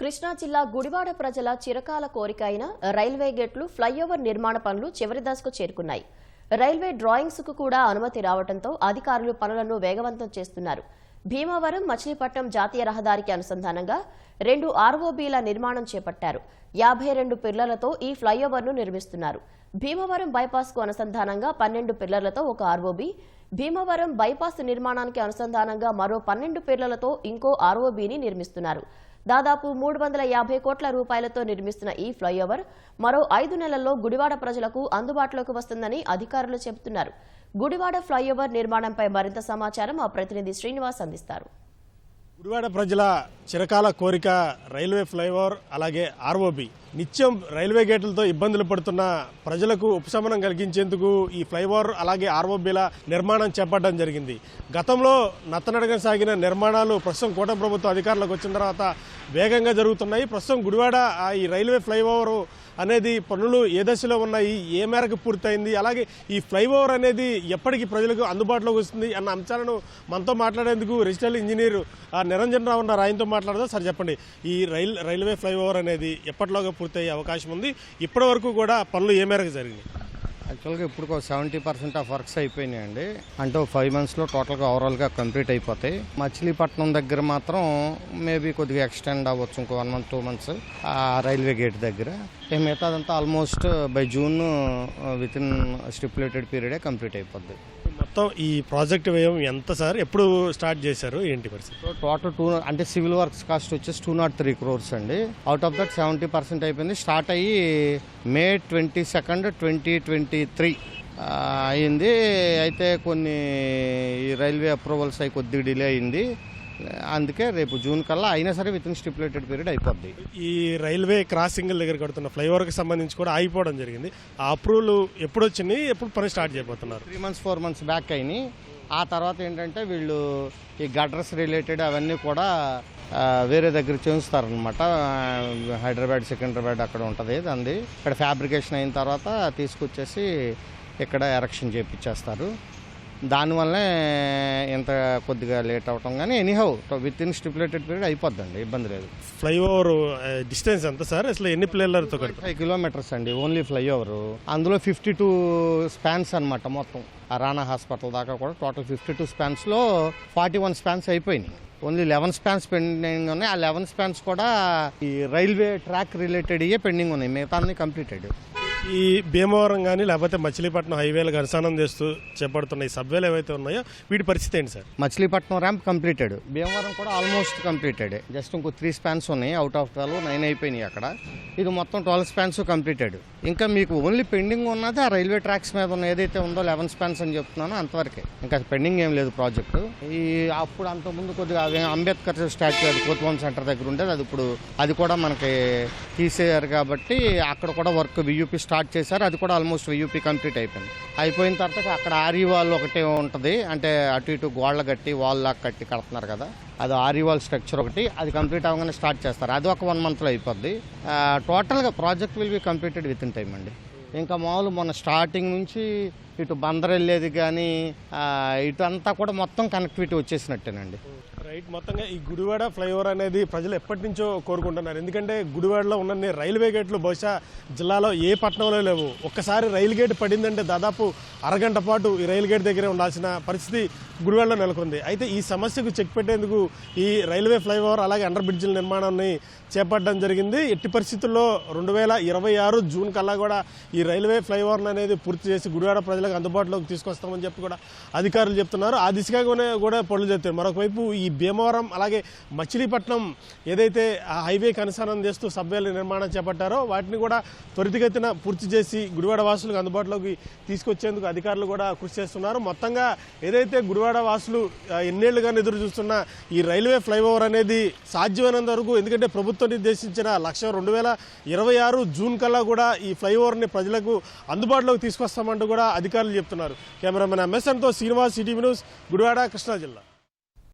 కృష్ణా జిల్లా గుడివాడ ప్రజల చిరకాల కోరిక అయిన రైల్వే గేట్లు ఫ్లైఓవర్ నిర్మాణ పనులు చివరి దశకు చేరుకున్నాయి. రైల్వే డ్రాయింగ్స్కు కూడా అనుమతి రావడంతో అధికారులు పనులను వేగవంతం చేస్తున్నారు. భీమవరం మచిలీపట్నం జాతీయ రహదారికి అనుసంధానంగా రెండు ఆర్ఓబీల నిర్మాణం చేపట్టారు. యాభై రెండు పిల్లలతో ఈ ఫ్లైఓవర్ను నిర్మిస్తున్నారు. భీమవరం బైపాస్కు అనుసంధానంగా పన్నెండు పిల్లర్లతో ఒక ఆర్ఓబీ భీమవరం బైపాస్ నిర్మాణానికి అనుసంధానంగా మరో పన్నెండు పేర్లతో ఇంకో ఆర్ఓబీని నిర్మిస్తున్నారు. దాదాపు మూడు వందల యాభై కోట్ల రూపాయలతో నిర్మిస్తున్న ఈ ఫ్లైఓవర్ మరో ఐదు నెలల్లో గుడివాడ ప్రజలకు అందుబాటులోకి వస్తుందని అధికారులు చెబుతున్నారు. గుడివాడ ఫ్లైఓవర్ నిర్మాణంపై మరింత సమాచారం మా ప్రతినిధి శ్రీనివాస్ అందిస్తారు. గుడివాడ ప్రజల చిరకాల కోరిక రైల్వే ఫ్లైఓవర్ అలాగే ఆర్ఓబి. నిత్యం రైల్వే గేట్లతో ఇబ్బందులు పడుతున్న ప్రజలకు ఉపశమనం కలిగించేందుకు ఈ ఫ్లైఓవర్ అలాగే ఆర్ఓబిల నిర్మాణం చేపట్టడం జరిగింది. గతంలో నత్తనడగ సాగిన నిర్మాణాలు ప్రస్తుతం కూటమి ప్రభుత్వం అధికారులకు వచ్చిన తర్వాత వేగంగా జరుగుతున్నాయి. ప్రస్తుతం గుడివాడ ఈ రైల్వే ఫ్లైఓవర్ అనేది పనులు ఏ దశలో ఉన్నాయి ఏ మేరకు పూర్తయింది అలాగే ఈ ఫ్లైఓవర్ అనేది ఎప్పటికి ప్రజలకు అందుబాటులోకి వస్తుంది అన్న అంశాలను మనతో మాట్లాడేందుకు రిజిటల్ ఇంజనీర్ ఆ, నిరంజన్ రావు ఉన్న రాయంతో మాట్లాడదా. సార్ చెప్పండి. ఈ రైల్ రైల్వే ఫ్లైఓవర్ అనేది ఎప్పటిలోగా పూర్తయ్యే అవకాశం ఉంది? ఇప్పటి వరకు కూడా పనులు ఏ మేరకు జరిగినాయి? యాక్చువల్గా ఇప్పుడు సెవెంటీ పర్సెంట్ ఆఫ్ వర్క్స్ అయిపోయినాయండి. అంటే ఒక ఫైవ్ మంత్స్లో టోటల్గా ఓవరాల్గా కంప్లీట్ అయిపోతాయి. మచిలీపట్నం దగ్గర మాత్రం మేబీ కొద్దిగా ఎక్స్టెండ్ అవ్వచ్చు ఇంకో వన్ మంత్ టూ మంత్స్ ఆ రైల్వే గేట్ దగ్గర. మిగతాదంతా almost by June with in stipulated పీరియడే complete అయిపోద్ది. మొత్తం ఈ ప్రాజెక్ట్ వ్యయం ఎంత సార్? ఎప్పుడు స్టార్ట్ చేశారు? ఏంటి పరిస్థితి? సో టోటల్ టూ అంటే సివిల్ వర్క్స్ కాస్ట్ వచ్చేసి టూ నాట్ త్రీ క్రోర్స్ అండి. Out of that seventy percent అయిపోయింది. స్టార్ట్ అయ్యి May twenty second twenty twenty three అయింది అయితే కొన్ని ఈ రైల్వే అప్రూవల్స్ అయి కొద్దిగా డిలే అయింది అందుకే రేపు జూన్ కల్లా అయినా సరే విత్ ఇన్ స్టిపులేటెడ్ పీరియడ్ అయిపోద్ది. ఈ రైల్వే క్రాసింగ్ దగ్గర కడుతున్న ఫ్లైఓవర్కి సంబంధించి కూడా ఆగిపోవడం జరిగింది. ఆ అప్రూవల్ ఎప్పుడు వచ్చినాయి ఎప్పుడు పని స్టార్ట్ చేయబోతున్నారు? Three months four months back అయినాయి. ఆ తర్వాత ఏంటంటే వీళ్ళు ఈ గడ్రస్ రిలేటెడ్ అవన్నీ కూడా వేరే దగ్గర చేస్తారనమాట హైదరాబాద్ సికింద్రాబాద్ అక్కడ ఉంటుంది దాన్ని ఇక్కడ ఫ్యాబ్రికేషన్ అయిన తర్వాత తీసుకొచ్చేసి ఇక్కడ ఎరక్షన్ చేపించేస్తారు. దానివల్లనే ఇంత కొద్దిగా లేట్ అవటం కానీ anyhow with in stipulated period అయిపోద్దండి ఇబ్బంది లేదు. ఫ్లైఓవర్ డిస్టెన్స్ ఎంత సార్? అసలు ఎన్ని ప్లేర్లతో కడుపు ఫైవ్ కిలోమీటర్స్ అండి ఓన్లీ ఫ్లైఓవర్ అందులో ఫిఫ్టీ టూ స్పాన్స్ అనమాట మొత్తం. ఆ రాణా హాస్పిటల్ దాకా కూడా టోటల్ ఫిఫ్టీ టూ స్పాన్స్లో ఫార్టీ వన్ స్పాన్స్ అయిపోయినాయి. ఓన్లీ లెవెన్ స్పాన్స్ పెండింగ్ ఉన్నాయి. ఆ లెవెన్ స్పాన్స్ కూడా ఈ రైల్వే ట్రాక్ రిలేటెడ్ పెండింగ్ ఉన్నాయి. మిగతా అన్ని కంప్లీటెడ్ ఈ భీమవరం కానీ లేకపోతే మచిలీపట్నం హైవేలు అనుసంధానం చేస్తూ చేపడుతున్న ఈ సబ్వేలు ఏవైతే ఉన్నాయో వీటి పరిస్థితి ఏంటి sir? Machilipatnam ramp completed Bhimavaram కూడా ఆల్మోస్ట్ కంప్లీటెడ్ జస్ట్ ఇంకో త్రీ స్పాన్స్ ఉన్నాయి. అవుట్ ఆఫ్ ట్వెల్వ్ నైన్ అయిపోయినాయి అక్కడ. ఇది మొత్తం ట్వెల్వ్ స్పాన్స్ కంప్లీటెడ్ ఇంకా మీకు ఓన్లీ పెండింగ్ ఉన్నది ఆ రైల్వే ట్రాక్స్ మీద ఉన్న ఏదైతే ఉందో లెవెన్ స్పాన్స్ అని చెప్తున్నానో అంతవరకే. ఇంకా పెండింగ్ ఏం లేదు ప్రాజెక్టు ఈ అప్పుడు అంతకుముందు కొద్దిగా అవి అంబేద్కర్ స్టాచ్యూ అది కోత్వాన్ సెంటర్ దగ్గర ఉండేది. అది ఇప్పుడు అది కూడా మనకి తీసేయారు కాబట్టి అక్కడ కూడా వర్క్ వియూపీ స్టార్ట్ చేశారు. అది కూడా ఆల్మోస్ట్ వియూపీ కంప్లీట్ అయిపోయింది. అయిపోయిన తర్వాత అక్కడ ఆర్ఈ వాల్ ఒకటే ఉంటుంది. అంటే అటు ఇటు గోడలు కట్టి వాల్ లాగా కట్టి కడుతున్నారు కదా. అది ఆర్ఈ వాల్ స్ట్రక్చర్ ఒకటి. అది కంప్లీట్ అవ్వగానే స్టార్ట్ చేస్తారు. అది ఒక వన్ మంత్లో అయిపోద్ది. టోటల్గా project will be completed with in time అండి. ఇంకా మామూలు మొన్న స్టార్టింగ్ నుంచి ఇటు బందర్ వెళ్ళేది కానీ ఇటు అంతా కూడా మొత్తం కనెక్టివిటీ వచ్చేసినట్టేనండి. రైట్ మొత్తంగా ఈ గుడివాడ ఫ్లైఓవర్ అనేది ప్రజలు ఎప్పటి నుంచో కోరుకుంటున్నారు. ఎందుకంటే గుడివాడలో ఉన్న రైల్వే గేట్లు బహుశా జిల్లాలో ఏ పట్టణంలో లేవు. ఒక్కసారి రైలు గేట్ పడిందంటే దాదాపు అరగంట పాటు ఈ రైలు గేట్ దగ్గరే ఉండాల్సిన పరిస్థితి గుడివాడలో నెలకొంది. అయితే ఈ సమస్యకు చెక్ పెట్టేందుకు ఈ రైల్వే ఫ్లైఓవర్ అలాగే అండర్ బ్రిడ్జిల నిర్మాణాన్ని చేపట్టడం జరిగింది. ఎట్టి పరిస్థితుల్లో రెండు వేల ఇరవై ఆరు జూన్ కల్లా కూడా ఈ ఈ రైల్వే ఫ్లైఓవర్ అనేది పూర్తి చేసి గుడివాడ ప్రజలకు అందుబాటులోకి తీసుకొస్తామని చెప్పి కూడా అధికారులు చెప్తున్నారు. ఆ దిశగా కూడా- పనులు చేస్తారు. మరొకవైపు ఈ భీమవరం అలాగే మచిలీపట్నం ఏదైతే ఆ హైవేకి చేస్తూ సబ్వేల నిర్మాణం చేపట్టారో వాటిని కూడా త్వరితగతిన పూర్తి చేసి గుడివాడ వాసులకు అందుబాటులోకి తీసుకొచ్చేందుకు అధికారులు కూడా కృషి చేస్తున్నారు. మొత్తంగా ఏదైతే గుడివాడ వాసులు ఎన్నేళ్ళుగా ఎదురు చూస్తున్న ఈ రైల్వే ఫ్లైఓవర్ అనేది సాధ్యమైనంత వరకు ఎందుకంటే ప్రభుత్వం నిర్దేశించిన లక్ష రెండు వేల ఇరవై ఆరు జూన్ కల్లా కూడా ఈ ఫ్లైఓవర్ని ప్రజలు ప్రజలకు అందుబాటులోకి తీసుకొస్తామంటూ కూడా అధికారులు చెప్తున్నారు. కెమెరామెన్ ఎంఎస్ఎన్తో శ్రీనివాస్ సిటీ న్యూస్ గుడివాడ కృష్ణా జిల్లా.